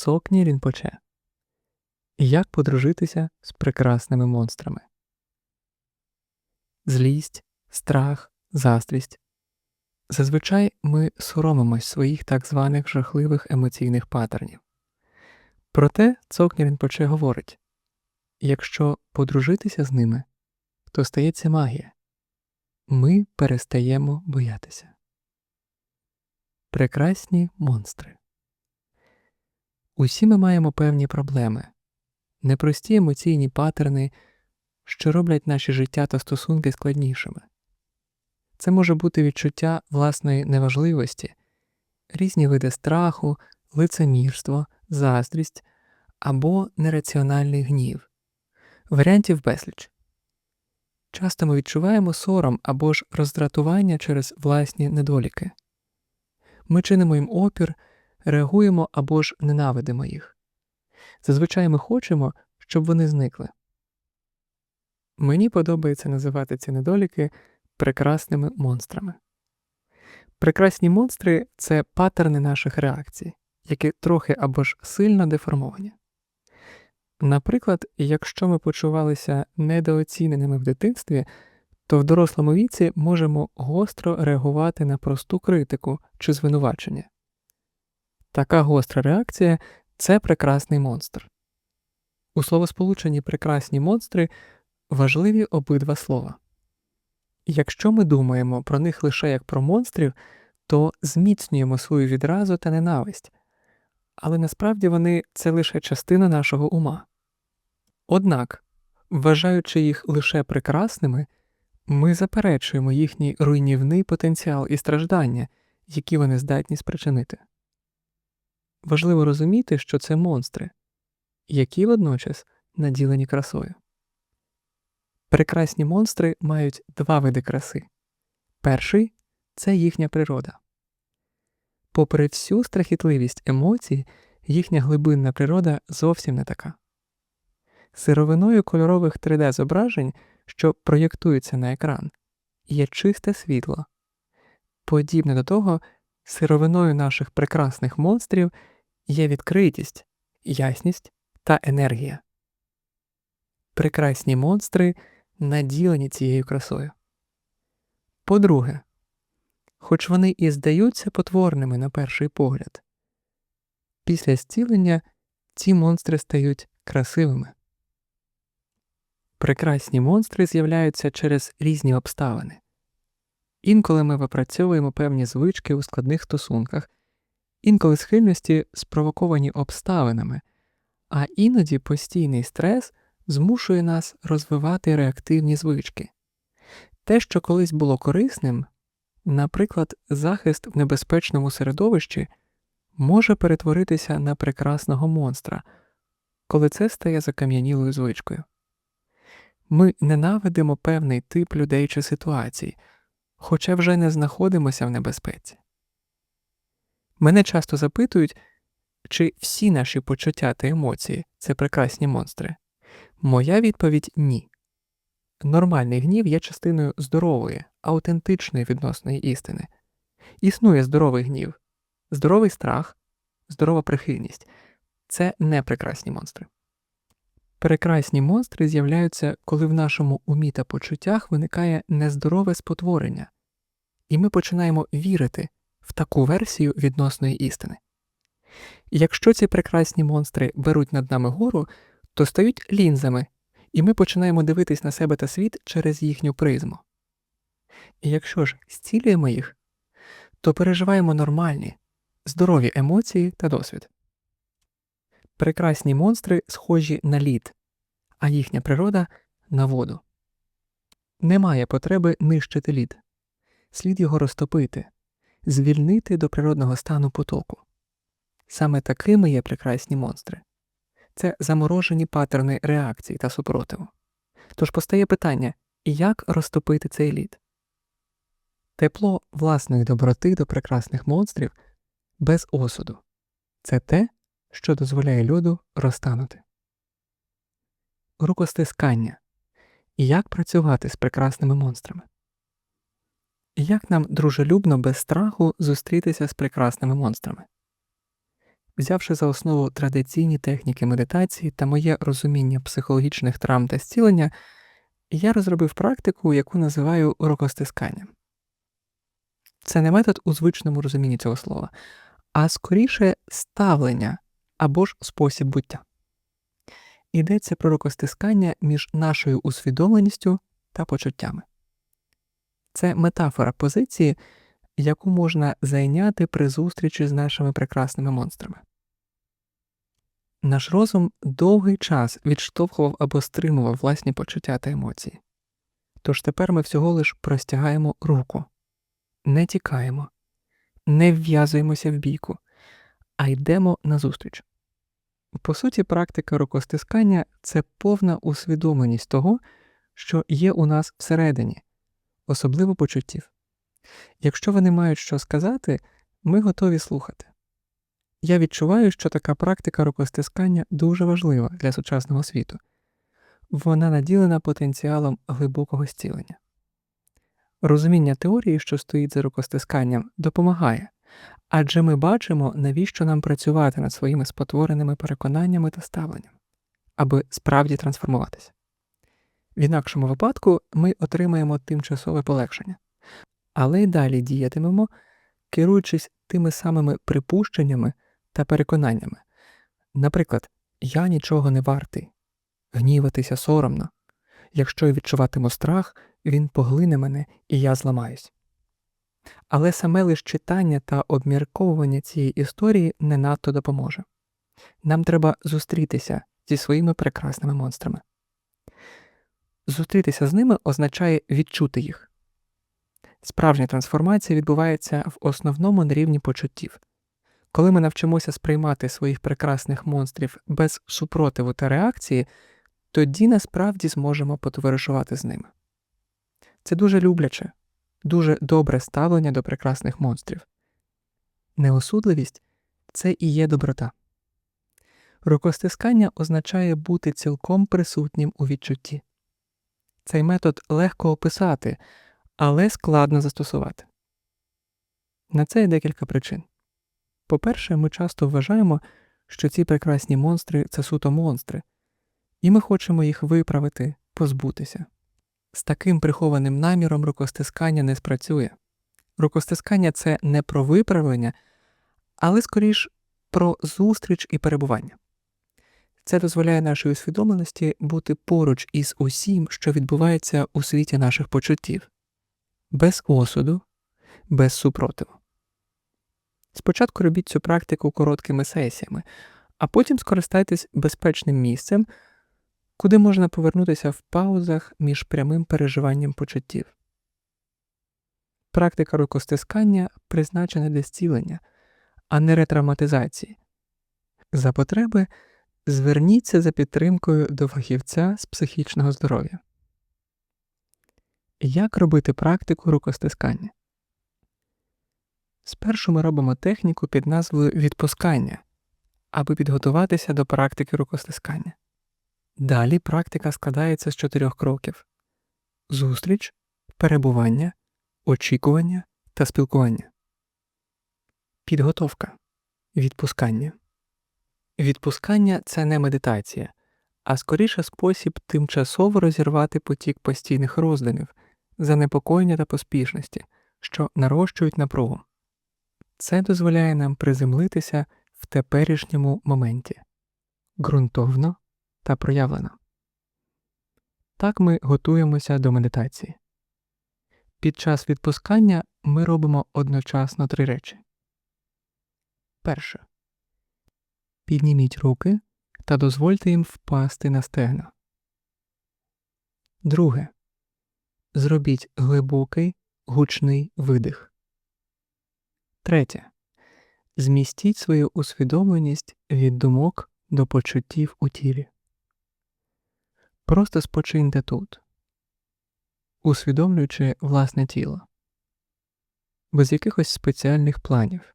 Цокні Рінпоче. Як подружитися з прекрасними монстрами? Злість, страх, заздрість. Зазвичай ми соромимось своїх так званих жахливих емоційних паттернів. Проте Цокні Рінпоче говорить якщо подружитися з ними, то стається магія. Ми перестаємо боятися. Прекрасні монстри. Усі ми маємо певні проблеми, непрості емоційні паттерни, що роблять наші життя та стосунки складнішими. Це може бути відчуття власної неважливості, різні види страху, лицемірство, заздрість або нераціональний гнів, варіантів безліч. Часто ми відчуваємо сором або ж роздратування через власні недоліки. Ми чинимо їм опір, реагуємо або ж ненавидимо їх. Зазвичай ми хочемо, щоб вони зникли. Мені подобається називати ці недоліки прекрасними монстрами. Прекрасні монстри це паттерни наших реакцій, які трохи або ж сильно деформовані. Наприклад, якщо ми почувалися недооціненими в дитинстві, то в дорослому віці можемо гостро реагувати на просту критику чи звинувачення. Така гостра реакція це прекрасний монстр. У словосполученні прекрасні монстри важливі обидва слова. Якщо ми думаємо про них лише як про монстрів, то зміцнюємо свою відразу та ненависть, але насправді вони це лише частина нашого ума. Однак, вважаючи їх лише прекрасними, ми заперечуємо їхній руйнівний потенціал і страждання, які вони здатні спричинити. Важливо розуміти, що це монстри, які водночас наділені красою. Прекрасні монстри мають два види краси. Перший це їхня природа. Попри всю страхітливість емоцій, їхня глибинна природа зовсім не така. Сировиною кольорових 3D зображень, що проєктуються на екран, є чисте світло. Подібне до того, сировиною наших прекрасних монстрів є відкритість, ясність та енергія. Прекрасні монстри наділені цією красою. По-друге, хоч вони і здаються потворними на перший погляд, після зцілення ці монстри стають красивими. Прекрасні монстри з'являються через різні обставини. Інколи ми випрацьовуємо певні звички у складних стосунках, інколи схильності спровоковані обставинами, а іноді постійний стрес змушує нас розвивати реактивні звички. Те, що колись було корисним, наприклад, захист в небезпечному середовищі, може перетворитися на прекрасного монстра, коли це стає закам'янілою звичкою. Ми ненавидимо певний тип людей чи ситуацій, хоча вже не знаходимося в небезпеці. Мене часто запитують, чи всі наші почуття та емоції це прекрасні монстри. Моя відповідь ні. Нормальний гнів є частиною здорової, аутентичної відносної істини. Існує здоровий гнів, здоровий страх, здорова прихильність це не прекрасні монстри. Прекрасні монстри з'являються, коли в нашому умі та почуттях виникає нездорове спотворення, і ми починаємо вірити в таку версію відносної істини. Якщо ці прекрасні монстри беруть над нами гору, то стають лінзами, і ми починаємо дивитись на себе та світ через їхню призму. І якщо ж зцілюємо їх, то переживаємо нормальні, здорові емоції та досвід. Прекрасні монстри схожі на лід, а їхня природа на воду. Немає потреби нищити лід, слід його розтопити, звільнити до природного стану потоку. Саме такими є прекрасні монстри це заморожені паттерни реакцій та супротиву. Тож постає питання як розтопити цей лід? Тепло власної доброти до прекрасних монстрів без осуду це те, що дозволяє льоду розтанути. Рукостискання як працювати з прекрасними монстрами. Як нам дружелюбно без страху зустрітися з прекрасними монстрами? Взявши за основу традиційні техніки медитації та моє розуміння психологічних травм та зцілення, я розробив практику, яку називаю рукостисканням. Це не метод у звичному розумінні цього слова, а скоріше ставлення або ж спосіб буття. Йдеться про рукостискання між нашою усвідомленістю та почуттями. Це метафора позиції, яку можна зайняти при зустрічі з нашими прекрасними монстрами. Наш розум довгий час відштовхував або стримував власні почуття та емоції. Тож тепер ми всього лиш простягаємо руку, не тікаємо, не вв'язуємося в бійку, а йдемо назустріч. По суті, практика рукостискання це повна усвідомленість того, що є у нас всередині, особливо почуттів. Якщо вони мають що сказати, ми готові слухати. Я відчуваю, що така практика рукостискання дуже важлива для сучасного світу. Вона наділена потенціалом глибокого зцілення. Розуміння теорії, що стоїть за рукостисканням, допомагає, адже ми бачимо, навіщо нам працювати над своїми спотвореними переконаннями та ставленням, аби справді трансформуватися. В інакшому випадку ми отримаємо тимчасове полегшення, але й далі діятимемо, керуючись тими самими припущеннями та переконаннями. Наприклад, я нічого не вартий, гніватися соромно. Якщо я відчуватиму страх, він поглине мене і я зламаюсь. Але саме лише читання та обмірковування цієї історії не надто допоможе. Нам треба зустрітися зі своїми прекрасними монстрами. Зустрітися з ними означає відчути їх. Справжня трансформація відбувається в основному на рівні почуттів. Коли ми навчимося сприймати своїх прекрасних монстрів без супротиву та реакції, тоді насправді зможемо потоваришувати з ними. Це дуже любляче, дуже добре ставлення до прекрасних монстрів. Неосудливість це і є доброта. Рукостискання означає бути цілком присутнім у відчутті. Цей метод легко описати, але складно застосувати. На це є декілька причин. По-перше, ми часто вважаємо, що ці прекрасні монстри це суто монстри, і ми хочемо їх виправити, позбутися. З таким прихованим наміром рукостискання не спрацює. Рукостискання це не про виправлення, але скоріш про зустріч і перебування. Це дозволяє нашій усвідомленості бути поруч із усім, що відбувається у світі наших почуттів, без осуду, без супротиву. Спочатку робіть цю практику короткими сесіями, а потім скористайтесь безпечним місцем, куди можна повернутися в паузах між прямим переживанням почуттів. Практика рукостискання призначена для зцілення, а не ретравматизації. За потреби зверніться за підтримкою до фахівця з психічного здоров'я. Як робити практику рукостискання? Спершу ми робимо техніку під назвою відпускання, аби підготуватися до практики рукостискання. Далі практика складається з чотирьох кроків зустріч, перебування, очікування та спілкування. Підготовка відпускання. Відпускання це не медитація, а скоріше спосіб тимчасово розірвати потік постійних роздумів, занепокоєння та поспішності, що нарощують напругу. Це дозволяє нам приземлитися в теперішньому моменті ґрунтовно та проявлено. Так ми готуємося до медитації. Під час відпускання ми робимо одночасно три речі. Перше. Підніміть руки та дозвольте їм впасти на стегна. Друге. Зробіть глибокий гучний видих. Третє. Змістіть свою усвідомленість від думок до почуттів у тілі. Просто спочиньте тут, усвідомлюючи власне тіло, без якихось спеціальних планів.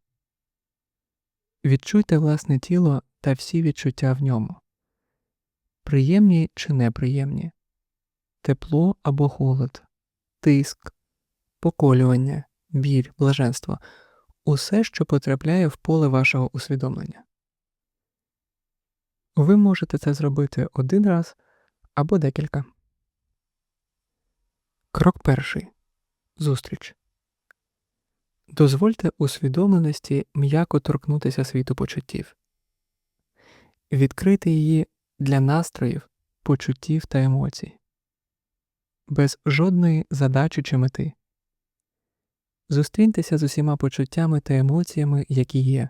Відчуйте власне тіло та всі відчуття в ньому, приємні чи неприємні, тепло або холод, тиск, поколювання, біль, блаженство усе, що потрапляє в поле вашого усвідомлення. Ви можете це зробити один раз або декілька. Крок перший. Зустріч. Дозвольте усвідомленості м'яко торкнутися світу почуттів, відкрити її для настроїв, почуттів та емоцій, без жодної задачі чи мети. Зустріньтеся з усіма почуттями та емоціями, які є.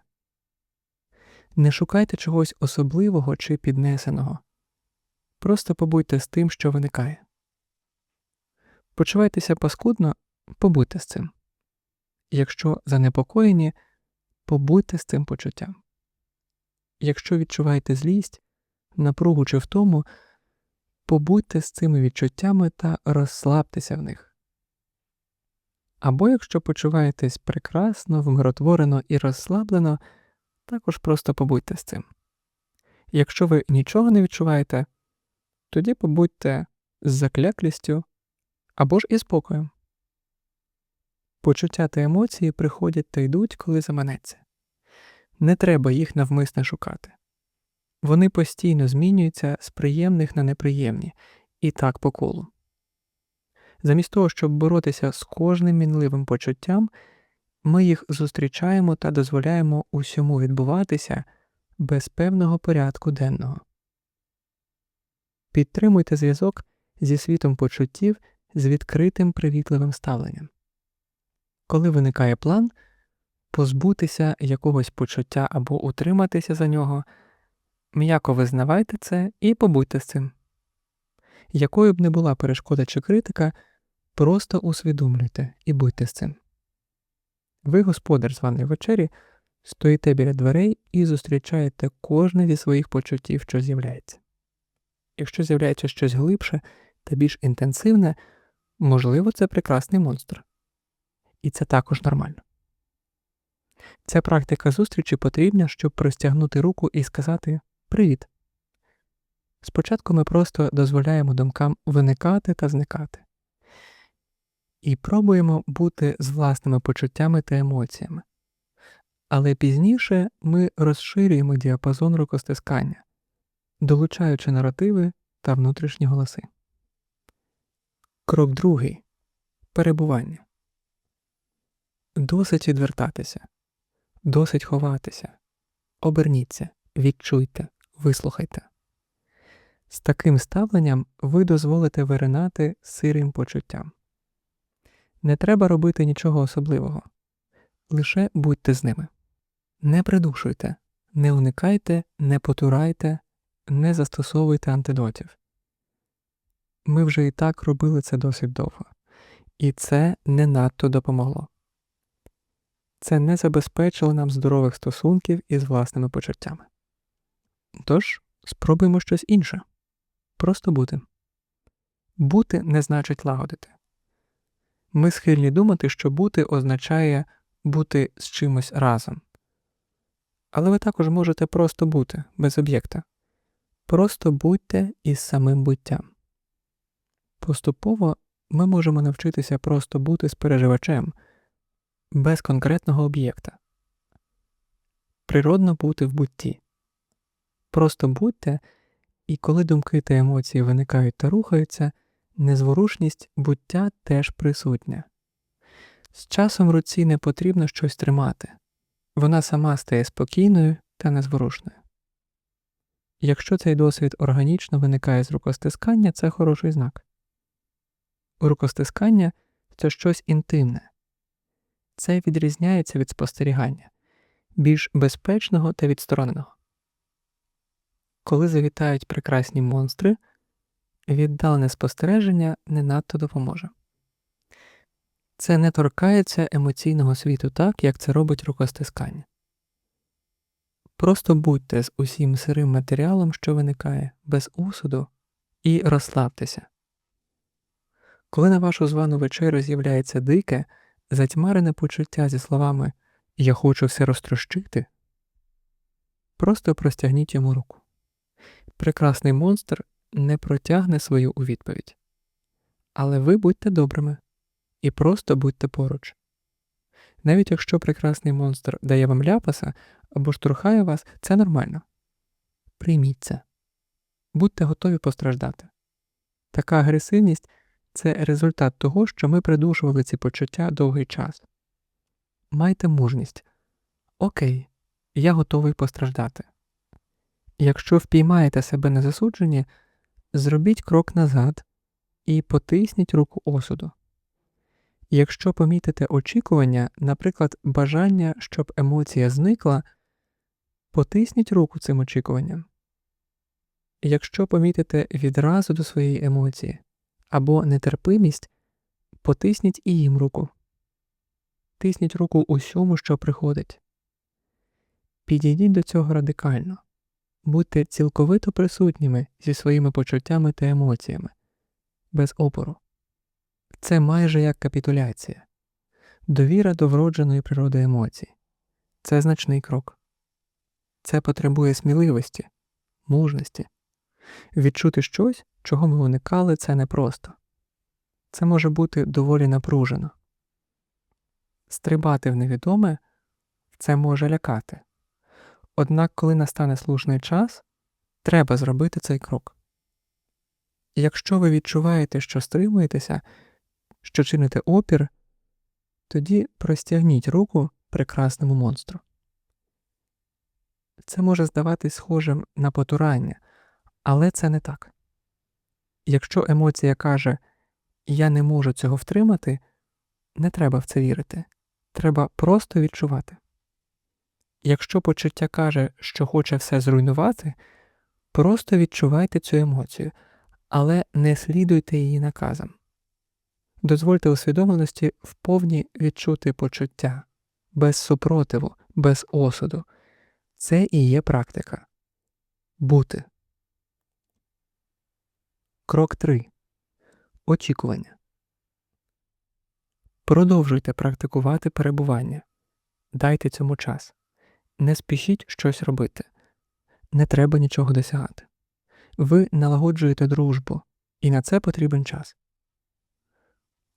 Не шукайте чогось особливого чи піднесеного. Просто побудьте з тим, що виникає. Почувайтеся паскудно, побудьте з цим. Якщо занепокоєні, побудьте з цим почуттям. Якщо відчуваєте злість, напругу чи втому, побудьте з цими відчуттями та розслабтеся в них. Або якщо почуваєтесь прекрасно, вмиротворено і розслаблено, також просто побудьте з цим. Якщо ви нічого не відчуваєте, тоді побудьте з закляклістю або ж із спокоєм. Почуття та емоції приходять та йдуть, коли заманеться. Не треба їх навмисне шукати. Вони постійно змінюються з приємних на неприємні, і так по колу. Замість того, щоб боротися з кожним мінливим почуттям, ми їх зустрічаємо та дозволяємо усьому відбуватися без певного порядку денного. Підтримуйте зв'язок зі світом почуттів з відкритим привітливим ставленням. Коли виникає план позбутися якогось почуття або утриматися за нього, м'яко визнавайте це і побудьте з цим. Якою б не була перешкода чи критика, просто усвідомлюйте і будьте з цим. Ви, господар званої вечері, стоїте біля дверей і зустрічаєте кожне зі своїх почуттів, що з'являється. Якщо з'являється щось глибше та більш інтенсивне, можливо, це прекрасний монстр. І це також нормально. Ця практика зустрічі потрібна, щоб простягнути руку і сказати Привіт. Спочатку ми просто дозволяємо думкам виникати та зникати і пробуємо бути з власними почуттями та емоціями. Але пізніше ми розширюємо діапазон рукостискання, долучаючи наративи та внутрішні голоси. Крок другий перебування. Досить відвертатися, досить ховатися. Оберніться, відчуйте, вислухайте. З таким ставленням ви дозволите виринати сирим почуттям. Не треба робити нічого особливого, лише будьте з ними. Не придушуйте, не уникайте, не потурайте, не застосовуйте антидотів. Ми вже і так робили це досить довго, і це не надто допомогло. Це не забезпечило нам здорових стосунків із власними почуттями. Тож, спробуємо щось інше просто бути. Бути не значить лагодити. Ми схильні думати, що бути означає бути з чимось разом. Але ви також можете просто бути без об'єкта. Просто будьте із самим буттям. Поступово ми можемо навчитися просто бути з переживачем без конкретного об'єкта. Природно бути в бутті. Просто будьте, і коли думки та емоції виникають та рухаються незворушність буття теж присутня. З часом руці не потрібно щось тримати, вона сама стає спокійною та незворушною. Якщо цей досвід органічно виникає з рукостискання, це хороший знак. Рукостискання це щось інтимне, це відрізняється від спостерігання, більш безпечного та відстороненого. Коли завітають прекрасні монстри, віддалене спостереження не надто допоможе. Це не торкається емоційного світу так, як це робить рукостискання. Просто будьте з усім сирим матеріалом, що виникає, без усуду, і розслабтеся. Коли на вашу звану вечерю з'являється дике, затьмарене почуття зі словами Я хочу все розтрощити, просто простягніть йому руку. Прекрасний монстр не протягне свою у відповідь. Але ви будьте добрими і просто будьте поруч. Навіть якщо прекрасний монстр дає вам ляпаса або штурхає вас, це нормально. прийміть це. Будьте готові постраждати. Така агресивність це результат того, що ми придушували ці почуття довгий час. Майте мужність. Окей, я готовий постраждати. Якщо впіймаєте себе на засудженні, зробіть крок назад і потисніть руку осуду. Якщо помітите очікування, наприклад, бажання, щоб емоція зникла, потисніть руку цим очікуванням. Якщо помітите відразу до своєї емоції або нетерпимість, потисніть і їм руку. Тисніть руку усьому, що приходить. Підійдіть до цього радикально, будьте цілковито присутніми зі своїми почуттями та емоціями, без опору. Це майже як капітуляція, довіра до вродженої природи емоцій. Це значний крок. Це потребує сміливості, мужності. Відчути щось, чого ми уникали, це непросто. Це може бути доволі напружено. Стрибати в невідоме це може лякати. Однак, коли настане слушний час, треба зробити цей крок. Якщо ви відчуваєте, що стримуєтеся, що чините опір, тоді простягніть руку прекрасному монстру. Це може здаватись схожим на потурання, але це не так. Якщо емоція каже Я не можу цього втримати, не треба в це вірити. Треба просто відчувати. Якщо почуття каже, що хоче все зруйнувати, просто відчувайте цю емоцію, але не слідуйте її наказам. Дозвольте усвідомленості вповні відчути почуття, без супротиву, без осуду. Це і є практика. Бути. Крок 3. Очікування. Продовжуйте практикувати перебування. Дайте цьому час. Не спішіть щось робити. Не треба нічого досягати. Ви налагоджуєте дружбу, і на це потрібен час.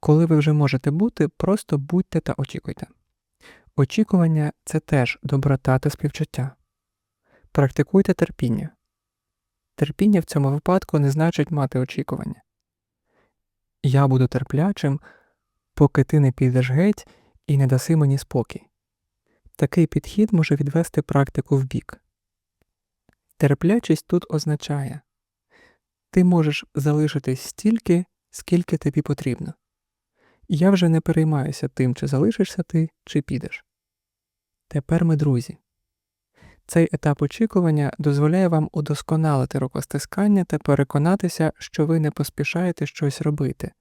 Коли ви вже можете бути, просто будьте та очікуйте. Очікування це теж доброта та співчуття. Практикуйте терпіння. Терпіння в цьому випадку не значить мати очікування. Я буду терплячим, поки ти не підеш геть і не даси мені спокій. Такий підхід може відвести практику в бік. Терплячість тут означає ти можеш залишитись стільки, скільки тобі потрібно. Я вже не переймаюся тим, чи залишишся ти, чи підеш. Тепер ми друзі. Цей етап очікування дозволяє вам удосконалити рукостискання та переконатися, що ви не поспішаєте щось робити.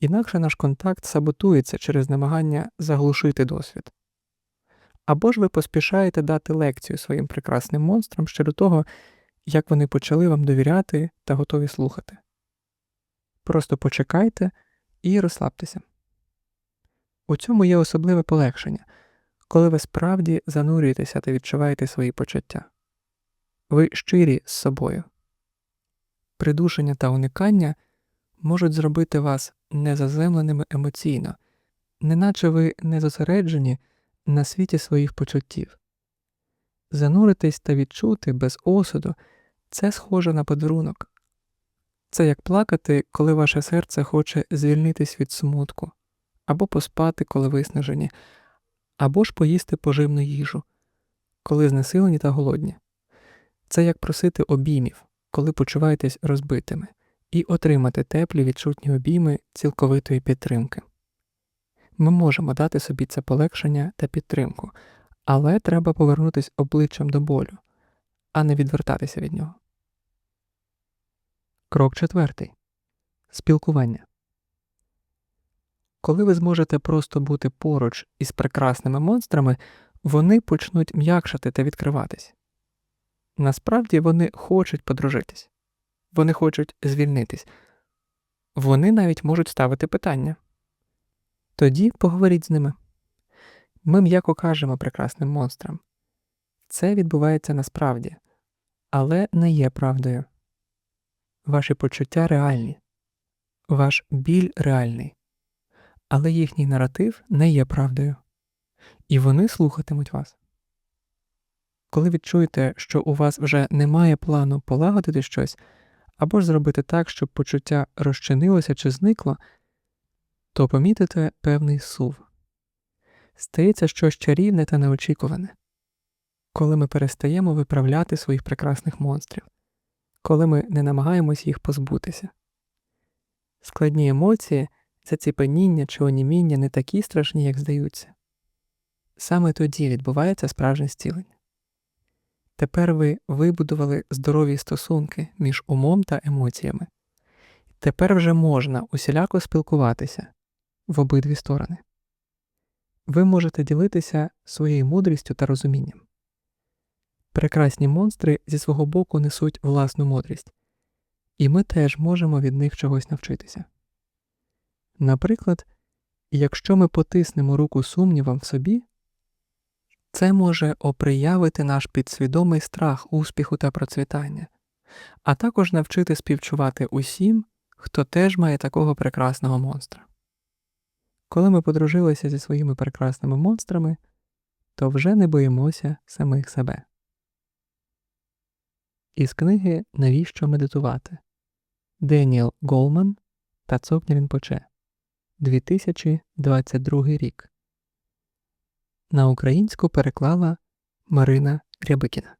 Інакше наш контакт саботується через намагання заглушити досвід. Або ж ви поспішаєте дати лекцію своїм прекрасним монстрам щодо того, як вони почали вам довіряти та готові слухати. Просто почекайте і розслабтеся. У цьому є особливе полегшення, коли ви справді занурюєтеся та відчуваєте свої почуття. Ви щирі з собою. Придушення та уникання можуть зробити вас незаземленими емоційно, неначе ви не зосереджені на світі своїх почуттів. Зануритись та відчути без осуду це схоже на подарунок. Це як плакати, коли ваше серце хоче звільнитись від смутку, або поспати, коли виснажені, або ж поїсти поживну їжу, коли знесилені та голодні. Це як просити обіймів, коли почуваєтесь розбитими, і отримати теплі відчутні обійми цілковитої підтримки. Ми можемо дати собі це полегшення та підтримку, але треба повернутися обличчям до болю, а не відвертатися від нього. Крок четвертий. Спілкування. Коли ви зможете просто бути поруч із прекрасними монстрами, вони почнуть м'якшати та відкриватись. Насправді вони хочуть подружитись, вони хочуть звільнитись, вони навіть можуть ставити питання. Тоді поговоріть з ними. Ми м'яко кажемо прекрасним монстрам це відбувається насправді, але не є правдою. Ваші почуття реальні, ваш біль реальний, але їхній наратив не є правдою, і вони слухатимуть вас. Коли відчуєте, що у вас вже немає плану полагодити щось, або ж зробити так, щоб почуття розчинилося чи зникло, то помітите певний сув. Стається щось чарівне та неочікуване, коли ми перестаємо виправляти своїх прекрасних монстрів, коли ми не намагаємось їх позбутися. Складні емоції, заціпеніння чи оніміння не такі страшні, як здаються. Саме тоді відбувається справжнє зцілення. Тепер ви вибудували здорові стосунки між умом та емоціями. Тепер вже можна усіляко спілкуватися в обидві сторони. Ви можете ділитися своєю мудрістю та розумінням. Прекрасні монстри зі свого боку несуть власну мудрість, і ми теж можемо від них чогось навчитися. Наприклад, якщо ми потиснемо руку сумнівам в собі, це може оприявити наш підсвідомий страх успіху та процвітання, а також навчити співчувати усім, хто теж має такого прекрасного монстра. Коли ми подружилися зі своїми прекрасними монстрами, то вже не боїмося самих себе. Із книги Навіщо медитувати Деніел Голман та Цокня Рінпоче 2022 рік. На українську переклала Марина Рябикіна.